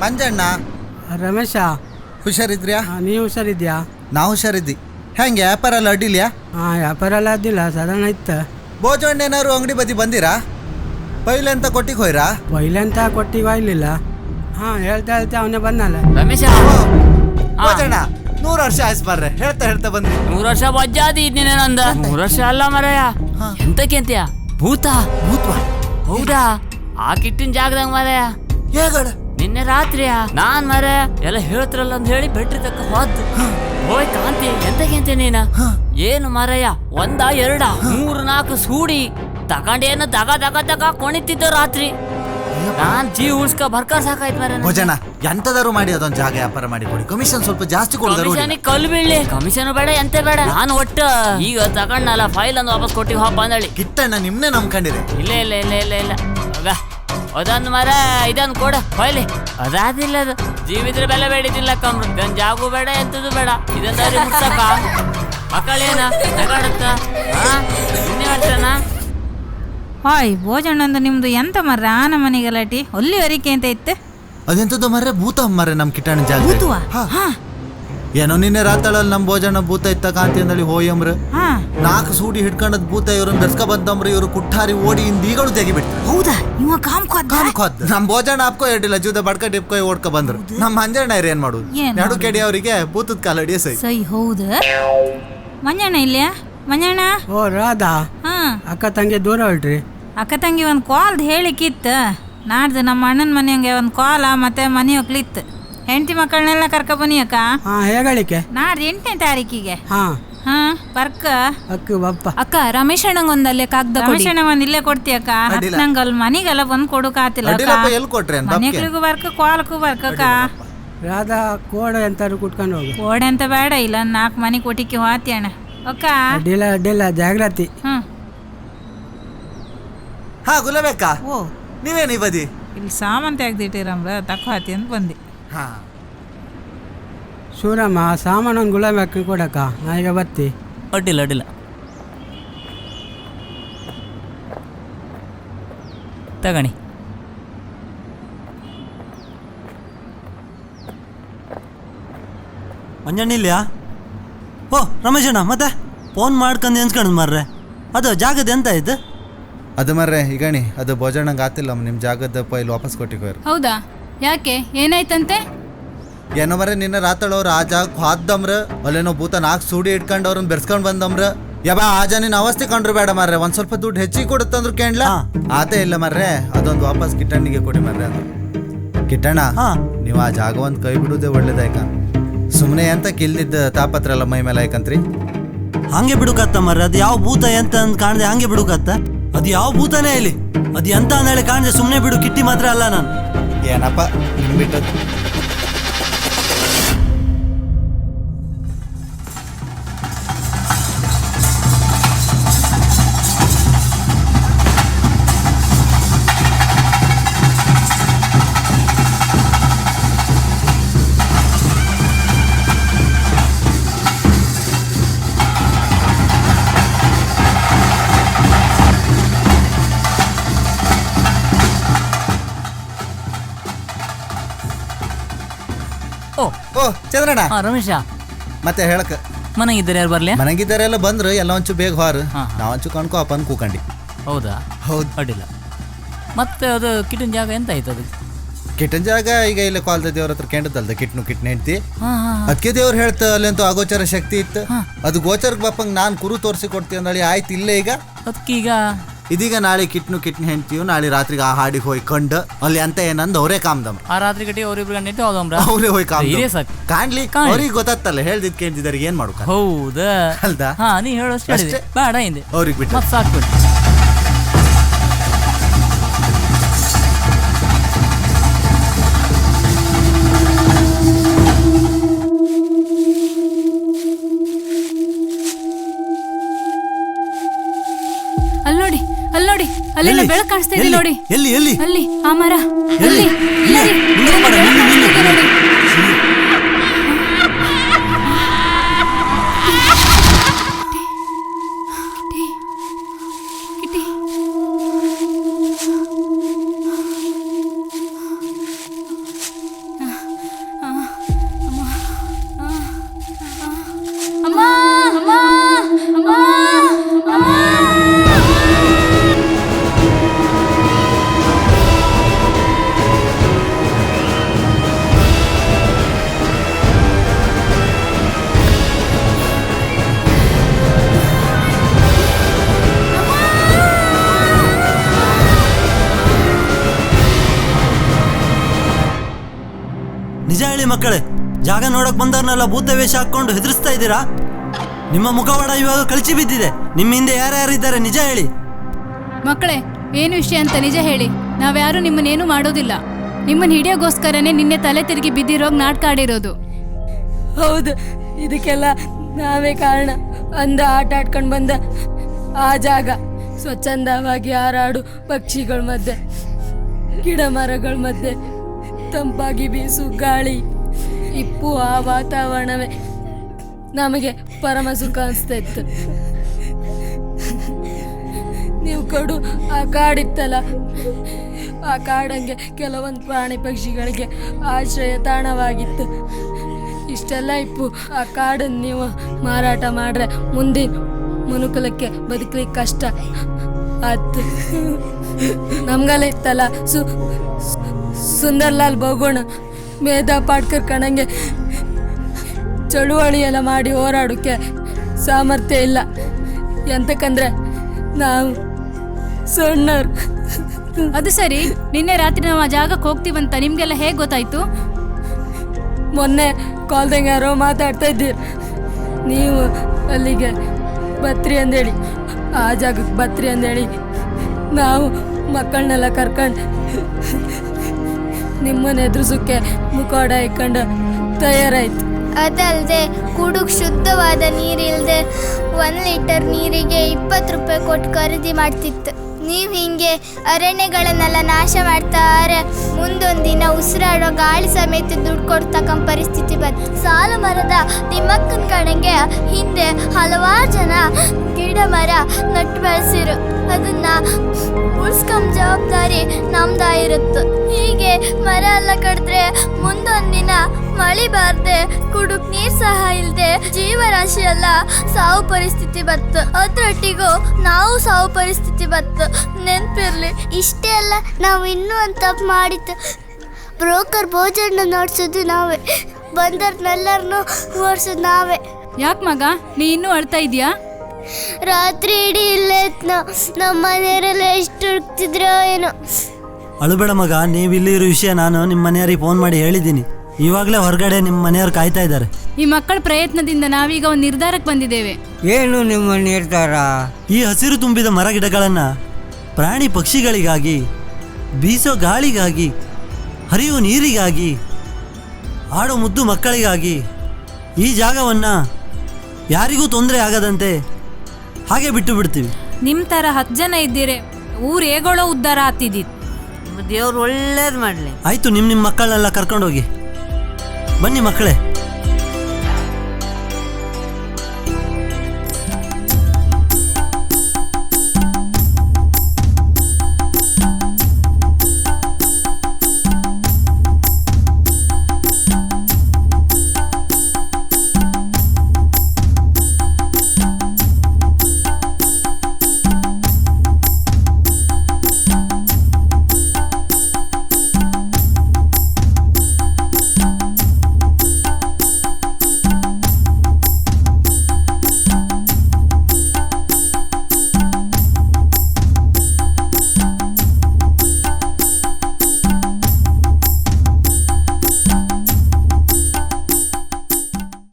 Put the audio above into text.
ಮಂಜಣ್ಣ. ರಮೇಶ. ಹುಷಾರಿದ್ರ್ಯಾ? ಆ, ನೀವು ಹುಷಾರಿದ್ಯಾ? ನಾವು ಹುಷಾರಿದ್ದಿ ಹೆಂಗೆ ವ್ಯಾಪಾರ ಎಲ್ಲ ಅಡ್ಡಿಲ್ಯಾ? ಹಾಂ ವ್ಯಾಪಾರ ಎಲ್ಲ ಅದಿಲ್ಲ ಸಾಧಾರಣ ಇತ್ತು. ಭೋಜಣ್ಣ ಏನಾದ್ರು ಅಂಗಡಿ ಬದಿ ಬಂದಿರಾ? ಪೈಲೆ ಅಂತ ಕೊಟ್ಟಿಗೆ ಹೋಯ್ರಾ? ಪೈಲೆ ಅಂತ ಕೊಟ್ಟಿಗೆ ಒಯ್ಲಿಲ್ಲ ಹಾಂ ಹೇಳ್ತಾ ಹೇಳ್ತಾ ಅವನೇ ಬಂದಲ್ಲ ರಮೇಶ. ಭೋಜಣ್ಣ ನೂರು ವರ್ಷ ಆಯ್ತು ಬರ್ರೆ ಹೇಳ್ತಾ ಹೇಳ್ತಾ ಬಂದ್ರಿ. ಮೂರ್ ವರ್ಷ ಬಜ್ಜಾದಿ ಇದ್ದೀನಿ ನಂದ ಮೂರ್ ವರ್ಷ ಅಲ್ಲ ಮರಯ. ಹಾ. ಎಂತಕ್ಕೆ ಅಂತ್ಯ ಭೂತ ಭೂತ್ವ. ಹೌದಾ? ಆ ಕಿಟ್ಟಿನ ಜಾಗದಂಗ ಮರಯ. ಹೇಗಡ? ನಿನ್ನೆ ರಾತ್ರಿಯ ನಾನ್ ಮರ ಎಲ್ಲ ಹೇಳ್ತಿರಲ್ಲ ಅಂತ ಹೇಳಿ ಬೆಟ್ರಿ ತಕ್ಕ ಹೋದ್ ಹೋಯ್ ಕಾಂತಿ ಎಂತ ಅಂತೆ ನೀನ? ಏನು ಮರಯ್ಯ ಒಂದ ಎರಡ ಮೂರು ನಾಲ್ಕು ಸೂಡಿ. ತಗೊಂಡೇನು ದಗ ದಗ ದಗ ಕೊಣಿತಿದ್ದ ರಾತ್ರಿ. ನಾನ್ ಜೀವ ಉಳ್ಸ್ಕ ಬರ್ಕ ಸಾಕಾಯ್ತು ಮರ ಭೋಜನ ಎಂತದಾರು ಮಾಡಿ ಅದೊಂದು ಜಾಗ ವ್ಯಾಪಾರ ಮಾಡಿ ಕೊಡಿ. ಕಮಿಷನ್ ಸ್ವಲ್ಪ ಜಾಸ್ತಿ ಕೊಡಿದ್ರು ಕಮಿಷನ್ ಕಲ್ಲು ಬೀಳ್ಲಿ ಕಮಿಷನ್ ಬೇಡ ಎಂತ ಬೇಡ. ನಾನು ಒಟ್ಟು ಈಗ ತಗೊಂಡಲ್ಲ ಫೈಲ್ ಅಂದ್ ವಾಪಸ್ ಕೊಟ್ಟಿಗೆ ಹೋಗ್ ಬಂದಳಿ ಕಿಟ್ಟಣ್ಣ ನಿಮ್ನೆ ನಂಬ್ಕೊಂಡಿದೆ. ಇಲ್ಲ ಇಲ್ಲ ಇಲ್ಲ ಇಲ್ಲ ಇಲ್ಲ. ಹೋಗ ಅದೊಂದು ಮರ ಇದೊಂದು ಕೊಡ. ಹೊಯ್ಲಿ ಅದಾದಿಲ್ಲ ಅದು. ಜೀವಿದ್ರೆ ಬೆಲೆ ಬೇಡಿದಿಲ್ಲ ಕಮ್ರು ಇದನ್ ಜಾಗು ಬೇಡ ಎಂತದು ಬೇಡ. ಇದನ್ ದಾರಿ ಮುಟ್ಸಕ ಮಕ್ಕಳೇನ? ನಗಾಡುತ್ತ ಹಾ ಇನ್ನೇ ಹಾಯ್ ಭೋಜಣ್ಣ ನಿಮ್ದು ಎಂತ ಮರ್ರ ಆನ ಮನೆ ಗಲಾಟಿ ಒಲ್ಲಿ ವರಿಕೆ ಅಂತ ಇತ್ತು. ಅದೆಂತದ್ದು ಮರ್ರೆ? ಭೂತ ಮರ್ರೆ ನಮ್ ಕಿಟಾಣಿ ಜಾಗ ಭೂತವಾ? ಹಾ. ಏನೋ ನಿನ್ನೆ ರಾತಳಲ್ಲಿ ನಮ್ಮ ಭೋಜನ ಭೂತ ಇತ್ತ ಕಾಂತಿ ಅಂದಳಿ ಹೋಯಮ್ರ ಹಾ. ನಾಲ್ಕು ಸೂಡಿ ಹಿಡ್ಕೊಂಡದ್ ಭೂತ ಇವ್ರನ್ನ ಬೆರ್ಸ್ಕ ಬಂದಮ್ರಿ ಇವ್ರು ಕುಟ್ಟಾರಿ ಓಡಿ ತೆಗಿ ಬಿಟ್ರು ಹೌದಾ? ಇವ ಕಾಮ್ ಕೊದ್ದ ನಮ್ ಭೋಜನ ಹಾಪ್ಕೋ ಹೇಳಿಲ್ಲ ಜೂದ ಬಡ್ಕ ಡಿಪ್ಕೋ ಓಡ್ಕ ಬಂದ್ರು ನಮ್ಮ ಮಂಜಣ್ಣ ಇರ್ ಏನ್ ಮಾಡುದು? ಏನ್ ನಡು ಕೆಡಿ ಅವರಿಗೆ ಭೂತದ ಕಾಲಡಿ ಸೈ. ಸೈ ಹೌದ. ಮಂಜಣ್ಣ ಇಲ್ಲೇ ಮಂಜಣ್ಣ? ಓ ರಾಧಾ. ಹಾ. ಅಕ್ಕ ತಂಗಿ ದೂರ ಹೊಲ್ಟ್ರಿ ಅಕ್ಕ ತಂಗಿ ಒಂದು ಕಾಲ್ದು ಹೇಳಿಕ್ಕಿತ್ತು. ನಾಡ್ದು ನಮ್ಮ ಅಣ್ಣನ ಮನೆಯಂಗೆ ಒಂದು ಕಾಲ ಮತ್ತೆ ಮನೆ ಹೋಗ್ಲಿತ್ತು ಹೆಂಡತಿ ಮಕ್ಕಳನ್ನೆಲ್ಲ ಕರ್ಕ ಬನ್ನಿ ಅಕ್ಕ. ಹಾ ಹೇಗಳಿಕೆ? ನಾಡ್ದು ಎಂಟನೇ ತಾರೀಕಿಗೆ. ಹಾಂ. ಹಾ ಬರ್ಕ. ಅಕ್ಕ ಬಪ್ಪ. ಅಕ್ಕ ರಮೇಶ್ ಅಣ್ಣಂಗೊಂದಲ್ಲೇ ಒಂದಲ್ಲಿ ಕಾಗ್ದ ಕೊಡಿ. ರಮೇಶಣ್ಣ ಒಂದ್ ಇಲ್ಲೇ ಕೊಡ್ತಿ ಅಕ್ಕ. ಅಡ್ಡಿಲ್ಲ. ನಂಗೆ ಅಲ್ಲಿ ಮನೆಗೆಲ್ಲ ಬಂದು ಕೊಡೋಕಾತಿಲ್ಲ ಆತಿಲ್ಲ ಅಡ್ಡಿಲ್ಲಪ್ಪ ಎಲ್ಲಿ ಕೊಟ್ರೆ ಮನೆಗಳಿಗೂ ಬರ್ಕ ಕಾಲಕ್ಕೂ ಬರ್ಕಕ್ಕ ರಾಧಾ ಕೋಡ ಎಂತಾರು ಕುಟ್ಕೊಂಡು ಹೋಗು. ಓಡೆ ಅಂತ ಬೇಡ ಇಲ್ಲ ನಾಲ್ಕು ಮನೆ ಕೊಟ್ಟಿಕ್ಕೆ ಹೋತಿ ಅಣ್ಣ. ಅಕ್ಕ. ಅಡ್ಡಿಲ್ಲ ಅಡ್ಡಿಲ್ಲ ಜಾಗ್ರತಿ. ಹ್ಮ್. ಹಾ ಗುಲಾಬೇಕ ಓ. ನೀವೇನು ಈ ಬದಿ? ಇಲ್ಲಿ ಸಾಮಂತ ತೆಗ್ದಿಟ್ಟಿರಮ್ರ ತಕ್ಕ ಹಾತಿ ಅಂತ ಬಂದೆ. ಹಾ. ಸಾಮಾನು ಸಾಮಾನೊಂದು ಗುಲಾಬಿ ಹಾಕಿ ಕೊಡಕ್ಕ? ನಾ ಈಗ ಬತ್ತಿ ಅಡ್ಡಿಲ್ಲ ಅಡ್ಡಿಲ್ಲ. ತಗಣಿ. ಮಂಜಣ್ಣಿಲ್ಯಾ ಓ ರಮೇಶಣ್ಣ ಮತ್ತೆ? ಫೋನ್ ಮಾಡ್ಕೊಂಡು ಎನ್ಸ್ಕೊಂಡು ಮಾರ್ರೆ. ಅದು ಜಾಗದ ಎಂತ ಆಯ್ತು ಅದು ಮರ್ರೆ ಈಗಣಿ ಅದು ಭೋಜನಂಗೆ ಆತಿಲ್ಲ ನಿಮ್ಮ ಜಾಗದ ಪೈಲ್ ವಾಪಸ್ ಕೊಟ್ಟಿಗೆ ಹೌದಾ? ಯಾಕೆ? ಏನಾಯ್ತಂತೆ? ಏನೋ ಮರ ನಿನ್ನ ರಾತಳೋ ಆ ಜಾಗಕ್ಕೆ ಹಾದ್ದಮ್ರ ಅಲ್ಲೇನೋ ಭೂತ ನಾಲ್ಕು ಸೂಡಿ ಇಟ್ಕೊಂಡು ಅವ್ರನ್ನ ಬೆರ್ಸ್ಕೊಂಡ್ ಬಂದಮ್ರ. ಯಬಾ ಆಜ ನಿನ್ನ ಅವಸ್ಥೆ ಕಂಡ್ರು ಬೇಡ ಮರ್ರೆ. ಒಂದ್ ಸ್ವಲ್ಪ ದುಡ್ಡು ಹೆಚ್ಚಿಗೆ ಕೊಡುತ್ತಂದ್ರು ಕೇಳ್ಲ ಆತ ಇಲ್ಲ ಮರ್ರೆ. ಅದೊಂದು ವಾಪಸ್ ಕಿಟ್ಟಣ್ಣಿಗೆ ಕೊಡಿ ಮರ್ರೆ ಅದು. ಕಿಟ್ಟಣ್ಣ ಹಾ. ನೀವು ಆ ಜಾಗವಂತ ಕೈ ಬಿಡುವುದೇ ಒಳ್ಳೇದಾಯ್ಕ ಸುಮ್ಮನೆ ಅಂತ ಕಿಲ್ದಿದ್ದ ತಾಪತ್ರ ಎಲ್ಲ ಮೈ ಮೇಲೆ ಆಯ್ಕಂತ್ರಿ ಹಂಗೆ ಬಿಡುಕತ್ತ ಮರ್ರೆ. ಅದು ಯಾವ ಭೂತ ಎಂತ ಅಂತ ಕಾಣದೆ ಹಂಗೆ ಬಿಡುಕತ್ತ? ಅದು ಯಾವ ಭೂತನೇ ಇಲ್ಲಿ? ಅದು ಎಂತ ಅಂದೇಳಿ ಕಾಣದೆ ಸುಮ್ಮನೆ ಬಿಡು ಕಿಟ್ಟಿ ಮಾತ್ರ ಅಲ್ಲ ನಾನು. ಏನಪ್ಪ ನಿಮ್ ಬಿಟ್ಟು ಓ ಓ ಚಂದ್ರಣ್ಣ. ಹಾ ರಮೇಶ. ಮತ್ತೆ ಹೇಳಕ ಮನೆಗಿದ್ದಾರೆ ಯಾರು ಬರ್ಲಿ? ಮನೆಗಿದ್ದಾರೆಲ್ಲ ಬಂದ್ರೆ ಎಲ್ಲ ಒಂಚು ಬೇಗ ಹೊರ. ಹಾ, ಹಾ. ನಾವಂಚು ಕಣ್ಕೊ ಅಪ್ಪನ್ ಕೂಕಂಡಿ. ಹೌದಾ? ಹೌದು. ಅಡ್ಡಿಲ್ಲ. ಮತ್ತೆ ಅದು ಕಿಟನ್ ಜಾಗ ಎಂತ ಆಯ್ತು ಅದು ಕಿಟ್ಟನ್ ಜಾಗ ಈಗ ಇಲ್ಲ ಕಾಲ್ದ ದೇವ್ರ ಹತ್ರ ಕೆಂಡದಲ್ದ ಕಿಟ್ನು ಕಿಟ್ನ ಹೆಂಡ್ತಿ. ಹಾ ಹಾ ಅದಕ್ಕೆ ದೇವ್ರು ಹೇಳ್ತ ಅಲ್ಲಂತೂ ಅಗೋಚರ ಶಕ್ತಿ ಇತ್ತು. ಅದು ಗೋಚರಕ್ಕೆ ಬಪ್ಪಂಗ್ ನಾನ್ ಕುರು ತೋರಿಸಿ ಕೊಡ್ತೀನಿ ಅಂದಳಿ ಆಯ್ತು ಇಲ್ಲೇ ಈಗ. ಅದಕ್ಕೀಗ ಇದೀಗ ನಾಳೆ ಕಿಟ್ನು ಕಿಟ್ನ ಹೆಂಡ್ತೀವಿ ನಾಳೆ ರಾತ್ರಿಗೆ ಆ ಹಾಡಿಗೆ ಹೋಯ್ ಕಂಡು. ಅಲ್ಲಿ ಅಂತ ಏನಂದ್ ಅವರೇ ಕಾಮ್ದಮ್ ಆ ರಾತ್ರಿ ಗಟ್ಟಿ ಅವ್ರಿಬ್ರು ಗಂಟೆ ಹೌದಮ್ರ ಅವರೇ ಹೋಗಿ ಕಾಮ್ ಇದೇ ಸಾಕು. ಕಾಣ್ಲಿ ಕಾಣ್ಲಿ. ಅವ್ರಿಗೆ ಗೊತ್ತತ್ತಲ್ಲ ಹೇಳ್ದಿದ್ ಕೇಳ್ದಿದ್ದಾರೆ ಏನ್ ಮಾಡ್ಕ ಹೌದಾ? ಅಲ್ದಾ? ಹಾ ನೀ ಹೇಳೋಷ್ಟು ಹೇಳಿದೆ. ಅಷ್ಟೇ. ಬೇಡ ಹಿಂದೆ. ಅವ್ರಿಗೆ ಬಿಟ್ಟು ಮತ್ ಸಾಕ್ಬಿಡು ಅಲ್ಲಿ ನೋಡಿ. ಅಲ್ಲಿ ನೋಡಿ ಅಲ್ಲಿ ಎಲ್ಲಿ? ಬೆಳಕು ಕಾಣಿಸ್ತಾ ಇದೆ ಎಲ್ಲಿ? ನೋಡಿ ಎಲ್ಲಿ ಎಲ್ಲಿ ಅಲ್ಲಿ ಆ ಮರ ಎಲ್ಲಿ? ಅಲ್ಲಿ ಇದೆ ನೋಡಿ. ಮಕ್ಕಳೇ ಜಾಗ ನೋಡಕ್ ಬಂದವ್ರನ್ನೆಲ್ಲ ಭೂತ ವೇಷ ಹಾಕೊಂಡು ಹೆದರಿಸ್ತಾ ಇದ್ದೀರಾ? ನಿಮ್ಮ ಮುಖವಾಡ ಇವಾಗ ಕಳಚಿ ಬಿದ್ದಿದೆ. ನಿಮ್ಮ ಹಿಂದೆ ಯಾರ್ಯಾರಿದ್ದಾರೆ ನಿಜ ಹೇಳಿ. ಮಕ್ಕಳೇ ಏನು ವಿಷಯ ಅಂತ ನಿಜ ಹೇಳಿ. ನಾವ್ಯಾರು ನಿಮ್ಮನ್ನೇನು ಮಾಡೋದಿಲ್ಲ. ನಿಮ್ಮನ್ನ ಹಿಡಿಯೋಗೋಸ್ಕರನೇ ನಿನ್ನೆ ತಲೆ ತಿರುಗಿ ಬಿದ್ದಿರೋಗ್ ನಾಟಕ ಆಡಿರೋದು. ಹೌದು ಇದಕ್ಕೆಲ್ಲ ನಾವೇ ಕಾರಣ. ಅಂದ ಆಟ ಆಡ್ಕೊಂಡು ಬಂದ ಆ ಜಾಗ. ಸ್ವಚ್ಛಂದವಾಗಿ ಹಾರಾಡು ಪಕ್ಷಿಗಳ ಮಧ್ಯೆ ಗಿಡ ಮರಗಳ ಮಧ್ಯೆ ತಂಪಾಗಿ ಬೀಸು ಗಾಳಿ. ಇಪ್ಪು ಆ ವಾತಾವರಣವೇ ನಮಗೆ ಪರಮ ಸುಖ ಅನಿಸ್ತಾ ಇತ್ತು ನೀವು ಕಡು ಆ ಕಾಡಿತ್ತಲ್ಲ, ಆ ಕಾಡಂಗೆ ಕೆಲವೊಂದು ಪ್ರಾಣಿ ಪಕ್ಷಿಗಳಿಗೆ ಆಶ್ರಯ ತಾಣವಾಗಿತ್ತು. ಇಷ್ಟೆಲ್ಲ ಇಪ್ಪು, ಆ ಕಾಡನ್ನು ನೀವು ಮಾರಾಟ ಮಾಡ್ರೆ ಮುಂದೆ ಮನುಕುಲಕ್ಕೆ ಬದುಕಲಿಕ್ಕೆ ಕಷ್ಟ ಆಯ್ತು. ನಮ್ಗೆಲ್ಲ ಇತ್ತಲ್ಲ, ಸು ಸುಂದರ್ಲಾಲ್ ಬೋಗೋಣ ಮೇಧಾ ಪಾಟ್ಕರ್ ಕಣಂಗೆ ಚಳುವಳಿ ಎಲ್ಲ ಮಾಡಿ ಹೋರಾಡೋಕ್ಕೆ ಸಾಮರ್ಥ್ಯ ಇಲ್ಲ. ಎಂತಕ್ಕಂದ್ರೆ ನಾವು ಸಣ್ಣರು ಅದು ಸರಿ ನಿನ್ನೆ ರಾತ್ರಿ ನಾವು ಆ ಜಾಗಕ್ಕೆ ಹೋಗ್ತೀವಂತ ನಿಮಗೆಲ್ಲ ಹೇಗೆ ಗೊತ್ತಾಯ್ತು? ಮೊನ್ನೆ ಕಾಲ್ದಂಗೆ ಯಾರೋ ಮಾತಾಡ್ತಾ ಇದ್ದೀರಿ. ನೀವು ಅಲ್ಲಿಗೆ ಬತ್ರಿ ಅಂದೇಳಿ. ಆ ಜಾಗಕ್ಕೆ ಬತ್ರಿ ಅಂದೇಳಿ. ನಾವು ಮಕ್ಕಳನ್ನೆಲ್ಲ ಕರ್ಕೊಂಡು ನಿಮ್ಮನ್ನ ಎದುರಿಸೋಕ್ಕೆ ಮುಖಾಡ ಇಕ್ಕಂಡ ತಯಾರಾಯ್ತು. ಅದಲ್ಲದೆ ಕುಡುಕ್ ಶುದ್ಧವಾದ ನೀರಿಲ್ಲದೆ ಒಂದು ಲೀಟರ್ ನೀರಿಗೆ ಇಪ್ಪತ್ತು ರೂಪಾಯಿ ಕೊಟ್ಟು ಖರೀದಿ ಮಾಡ್ತಿತ್ತು. ನೀವು ಹಿಂಗೆ ಅರಣ್ಯಗಳನ್ನೆಲ್ಲ ನಾಶ ಮಾಡ್ತಾರೆ, ಮುಂದೊಂದು ದಿನ ಉಸಿರಾಡೋ ಗಾಳಿ ಸಮೇತ ದುಡ್ಡು ಕೊಡ್ತಕ್ಕಂಥ ಪರಿಸ್ಥಿತಿ ಬಂತು ಸಾಲು ಮರದ ತಿಮ್ಮಕ್ಕನ ಕಡೆಗೆ ಹಿಂದೆ ಹಲವಾರು ಜನ ಗಿಡ ಮರ ನಟ್ಟು ಬೆಳೆಸಿರು. ಅದನ್ನ ಉಳ್ಸ್ಕೊಂಬ ಜವಾಬ್ದಾರಿ ನಮ್ದಾಗಿರುತ್ತೆ. ಹೀಗೆ ಮರ ಎಲ್ಲ ಕಡಿದ್ರೆ ಮುಂದೊಂದಿನ ಮಳೆ ಬಾರ್ದೆ ಕುಡುಕ್ ನೀರ್ ಸಹ ಇಲ್ದೆ ಜೀವರಾಶಿ ಎಲ್ಲ ಸಾವು ಪರಿಸ್ಥಿತಿ ಬತ್ತು. ಅದ್ರೊಟ್ಟಿಗೂ ನಾವು ಸಾವು ಪರಿಸ್ಥಿತಿ ಬತ್ತು. ನೆನ್ಪಿರ್ಲಿ ಇಷ್ಟೇ ಅಲ್ಲ ನಾವು ಇನ್ನೂ ಒಂದ್ ತಪ್ಪು ಮಾಡಿತ್ತು ಬ್ರೋಕರ್ ಭೋಜನ ನೋಡ್ಸೋದು ನಾವೇ ಬಂದರ್ನೆಲ್ಲರನ್ನು ಓಡಿಸೋದು ನಾವೇ. ಯಾಕೆ ಮಗ? ನೀ ಇನ್ನೂ ಅಳ್ತಾ ಇದೀಯಾ? ರಾತ್ರಿ ಇಡೀ ಇಲ್ಲೇ ನಮ್ಮ ಮನೆಯವರೆಲ್ಲ ಎಷ್ಟು ಹುಡುಕ್ತಿದ್ರೋ ಏನೋ. ಅಳುಬೇಡ ಮಗ ನೀವು ಇಲ್ಲಿ ಇರೋ ವಿಷಯ ನಾನು ನಿಮ್ಮ ಮನೆಯವರಿಗೆ ಫೋನ್ ಮಾಡಿ ಹೇಳಿದ್ದೀನಿ. ಇವಾಗಲೇ ಹೊರಗಡೆ ನಿಮ್ಮ ಮನೆಯವ್ರು ಕಾಯ್ತಾ ಇದ್ದಾರೆ. ಈ ಮಕ್ಕಳ ಪ್ರಯತ್ನದಿಂದ ನಾವೀಗ ಒಂದು ನಿರ್ಧಾರಕ್ಕೆ ಬಂದಿದ್ದೇವೆ. ಏನು ನಿಮ್ಮ ನಿರ್ಧಾರ? ಈ ಹಸಿರು ತುಂಬಿದ ಮರ ಗಿಡಗಳನ್ನು ಪ್ರಾಣಿ ಪಕ್ಷಿಗಳಿಗಾಗಿ ಬೀಸೋ ಗಾಳಿಗಾಗಿ ಹರಿಯುವ ನೀರಿಗಾಗಿ ಆಡೋ ಮುದ್ದು ಮಕ್ಕಳಿಗಾಗಿ ಈ ಜಾಗವನ್ನು ಯಾರಿಗೂ ತೊಂದರೆ ಆಗದಂತೆ ಹಾಗೆ ಬಿಟ್ಟು ಬಿಡ್ತೀವಿ. ನಿಮ್ಮ ಥರ ಹತ್ತು ಜನ ಇದ್ದೀರಿ ಊರು ಹೇಗೋಳೋ ಉದ್ಧಾರ ಆಗ್ತಿದ್ದಿತ್ತು ದೇವ್ರು ಒಳ್ಳೇದು ಮಾಡಲಿ. ಆಯ್ತು ನಿಮ್ಮ ನಿಮ್ಮ ಮಕ್ಕಳನ್ನೆಲ್ಲ ಕರ್ಕೊಂಡೋಗಿ. ಬನ್ನಿ ಮಕ್ಕಳೇ.